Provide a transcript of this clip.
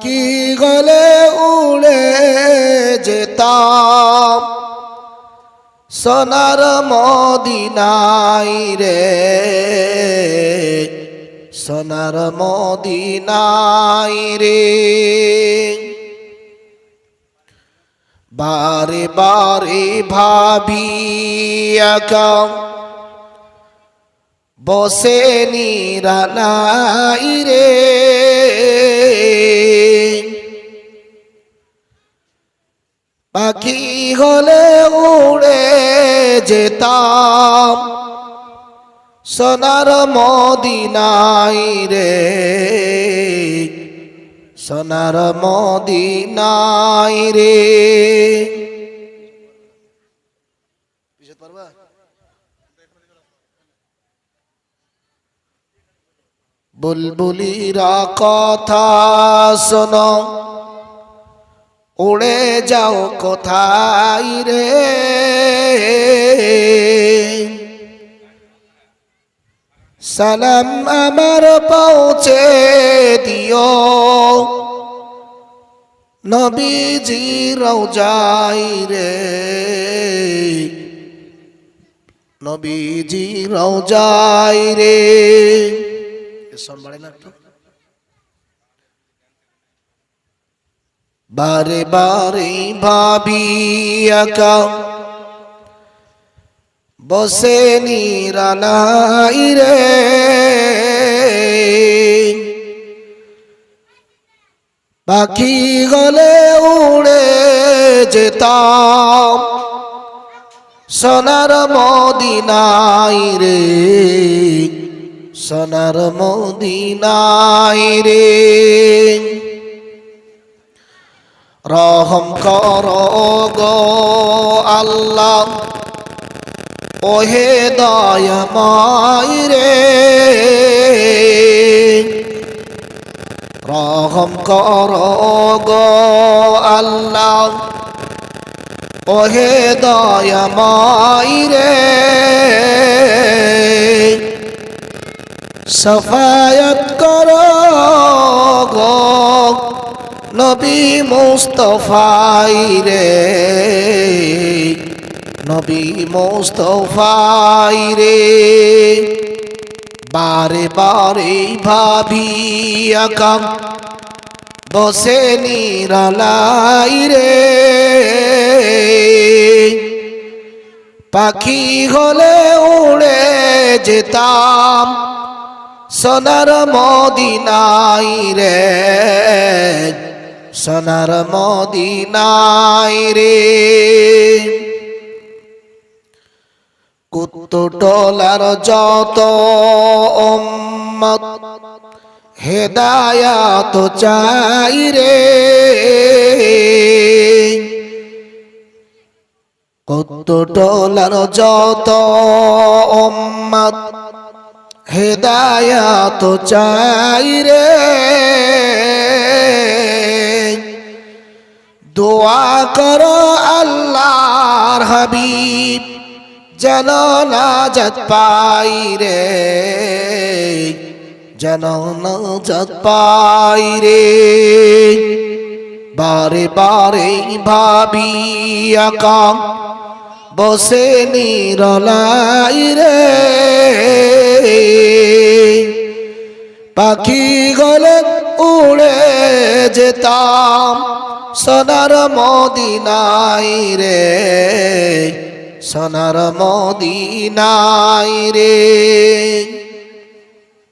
পাখি গলে উড়ে যেতাম? সোনার মদিনাই রে, সোনার মদিনাই রে। বারে বারে ভাবি বসে নিরালাই রে। পাখি হলে উড়ে যেতাম। সোনার মদিনাই রে সোনার মদিনাই রে। বুলবুলিরা কথা শোনো। উড়ে যাও কোথায় রে? সালাম আমার পৌঁছে দিও। নবীজি রওজাই রে। নবীজি রওজাই রে। সন বাড়ে বারে বারে ভাবি একা বসে নিরালাই রে পাখি গলে উড়ে যেতাম সোনার মদিনাই রে সোনার মদিনাই রে রহম কর গো আল্লাহ। ওহে দয়াময় রে। রহম কর গো আল্লাহ। ওহে দয়াময় রে। সফায়ত কর নবী মুস্তফাই রে। নবী মুস্তফাই রে। বারে বারে ভাবি আকাম বসে নিরালাই রে। পাখি হলে উড়ে যেতাম সোনার মদিনাই রে। সোনার মদিনাই রে। কুত্তটলার যত উম্মত, হেদায়াত চাই রে। কুত্তটলার যত উম্মত, হেদায়াত চাই রে। দোয়া করো আল্লাহর হাবিব, যেন নাজাত পাই রে, যেন নাজাত পাই রে। বারে বারে ভাবি আকা বসে নিরলাই রে। পাখি গলে উড়ে যেতাম সোনার মদিনাই রে সোনার মদিনাই রে।